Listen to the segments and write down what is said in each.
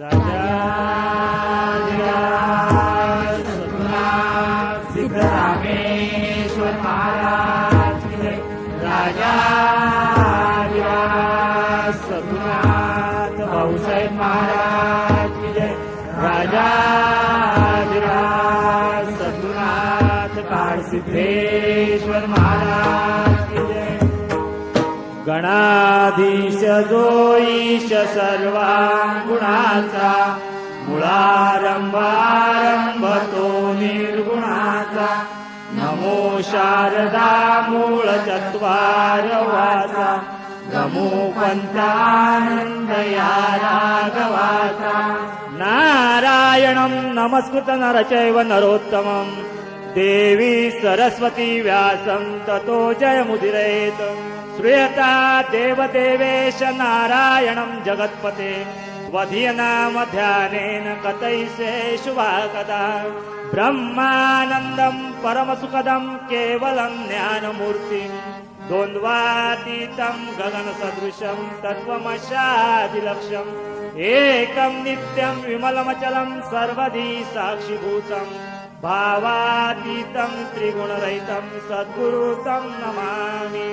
राजा. ईश जो ईश सर्वांगुणाचा मुळारंभारंभ तो निर्गुणाचा नमो शारदा मूळ चत्वार वाचा नमो पन्तानन्दया राघवाचा। नारायणं नमस्कृत नरचैव नरोत्तमम्। देवी सरस्वती व्यासम् ततो जयमुदिरेत्। श्रूयता देवदेवेश नारायणम् जगत्पते। वधीय नाम ध्यानेन कतैषेश वा कदा ब्रह्मानन्दम् परमसुखदम् केवलम् ज्ञानमूर्तिम् द्वन्द्वातीतम् गगन तत्त्वमशादिलक्ष्यम्। तत्त्वमशादि लक्ष्यम् एकम् नित्यम् विमलमचलम् सर्वधि साक्षिभूतम् भावातीतं त्रिगुणरहितं सद्गुरु नमामि।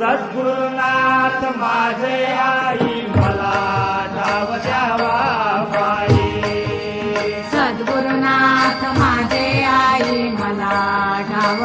सद्गुरुनाथ माझे आई मला ठाव द्यावा सद्गुरुनाथ माझे आई मला ठाव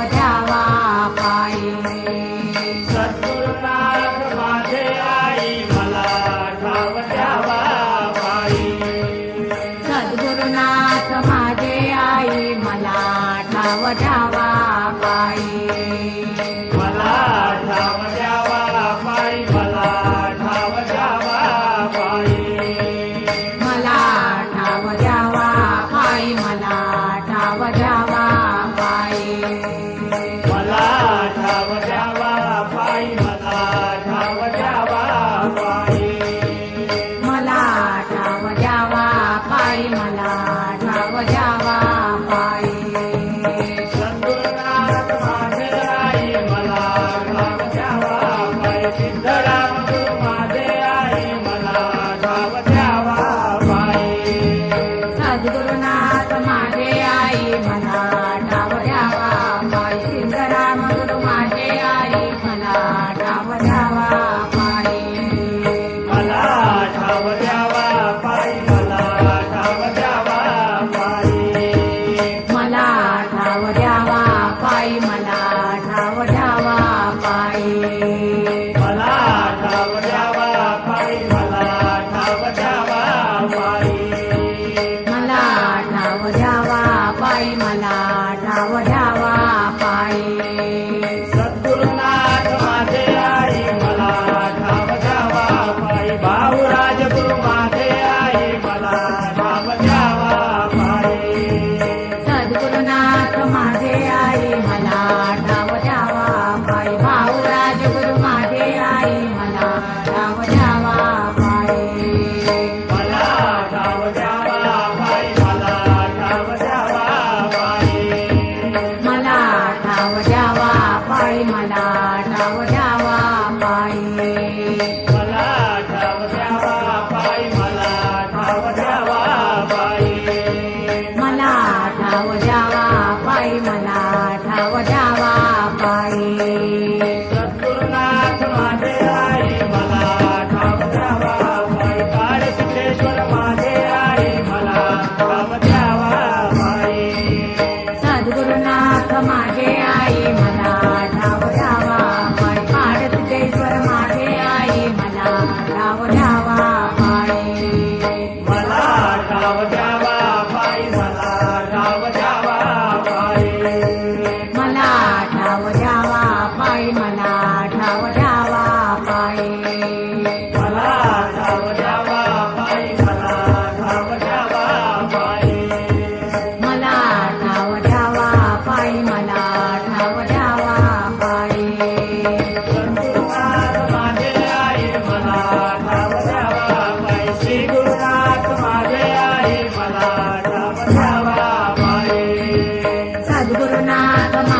సద్గురునాథమ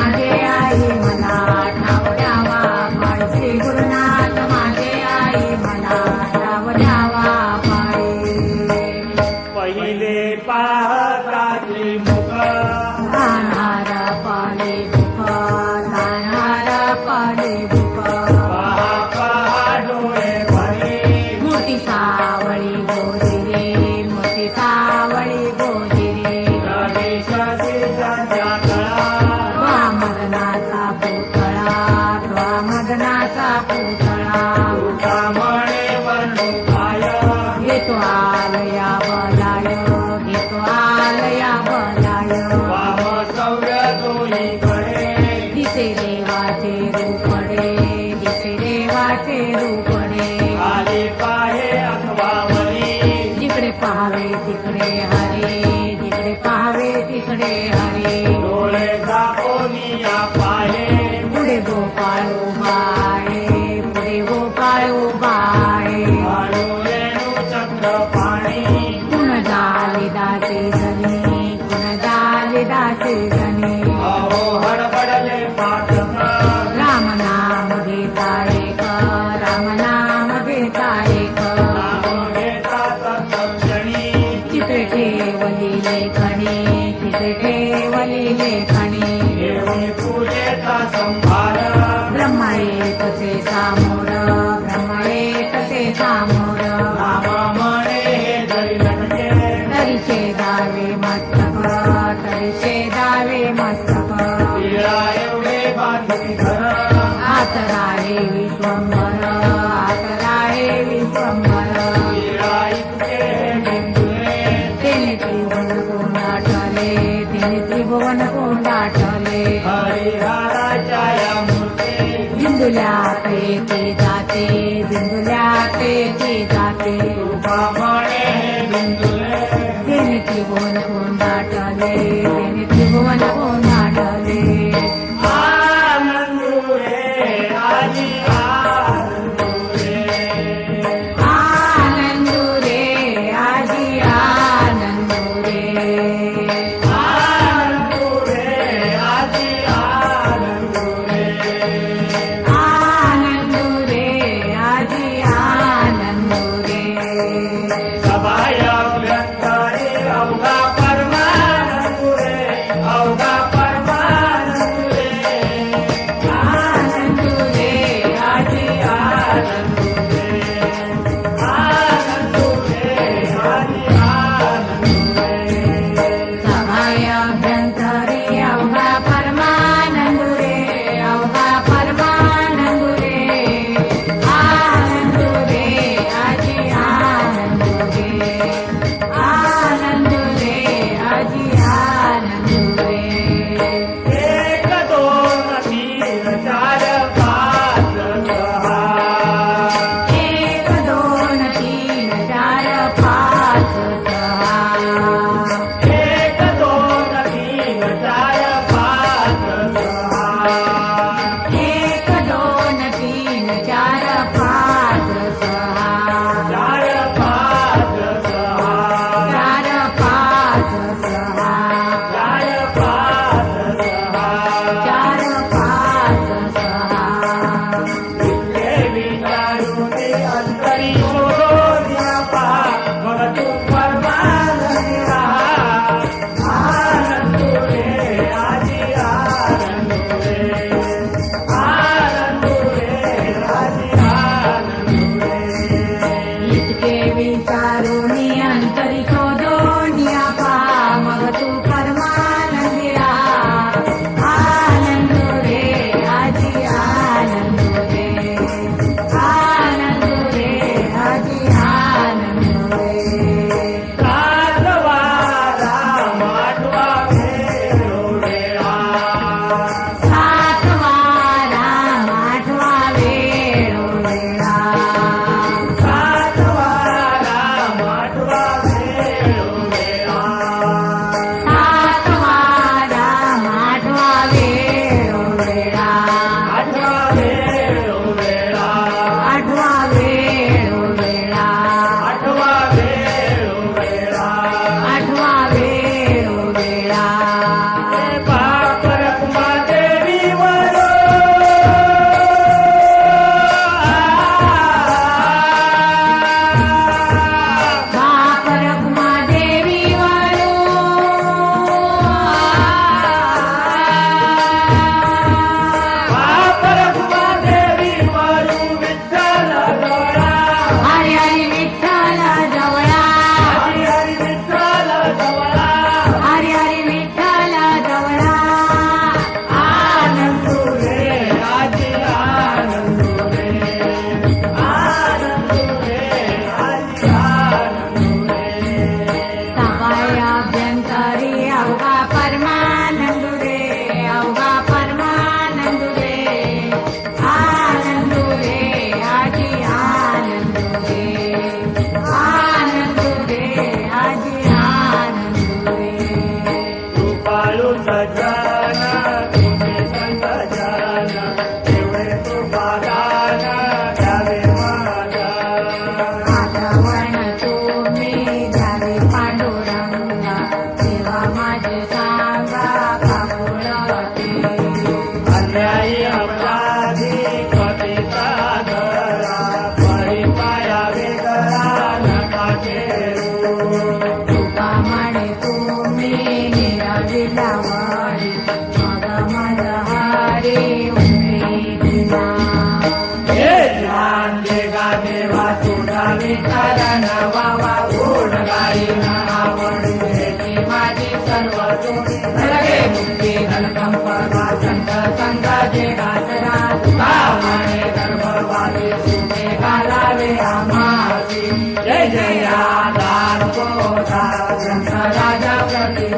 हरे हरे डोळे दाखवली पाहे पुढे गोपाळू तिथे ठेवली लेखाणी पूजेचा संभार भुवन को नाटले दिन त्रिभुवन को नाटले हरिहरा जया मुते बिंदुला पे के जाते बिंदुला पे के जाते बिंदुले दिन त्रिभुवन को नाटले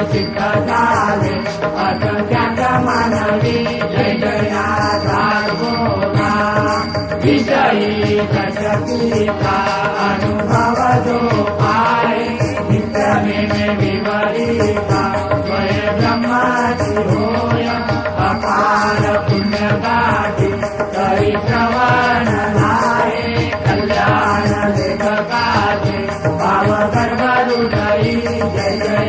Sikkhadale, Adhagam.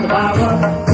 the Byron.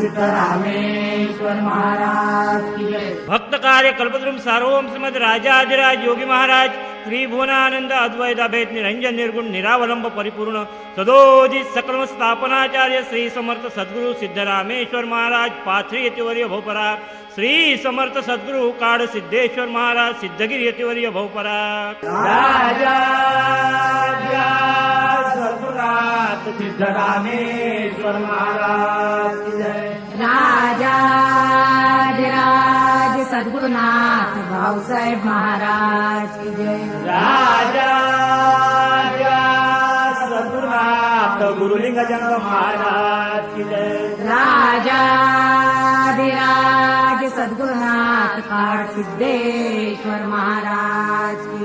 सीतारामेश्वर Maharaj की जय। भक्त कार्य कल्पद्रुम सार्वम श्रीमद राजाधिराज योगी महाराज त्रिभुवनानंद अद्वैताभेद निरंजन निर्गुण निरावलंब परिपूर्ण सदोदित सकल स्थापनाचार्य श्री समर्थ सद्गुरु सिद्धरामेश्वर महाराज पाथरी यतिवर्य भोपरा श्री समर्थ सद्गुरु काड सिद्धेश्वर महाराज सिद्धगिरी यतिवर्य भोपरा। राजा साक्षात सिद्ध महाराज राजा राज सद्गुरुनाथ भाऊसाहेब महाराज राजा सद्गुरुनाथ गुरुलिंग जंग महाराज की सद्गुरुनाथ काळ सिद्धेश्वर महाराज की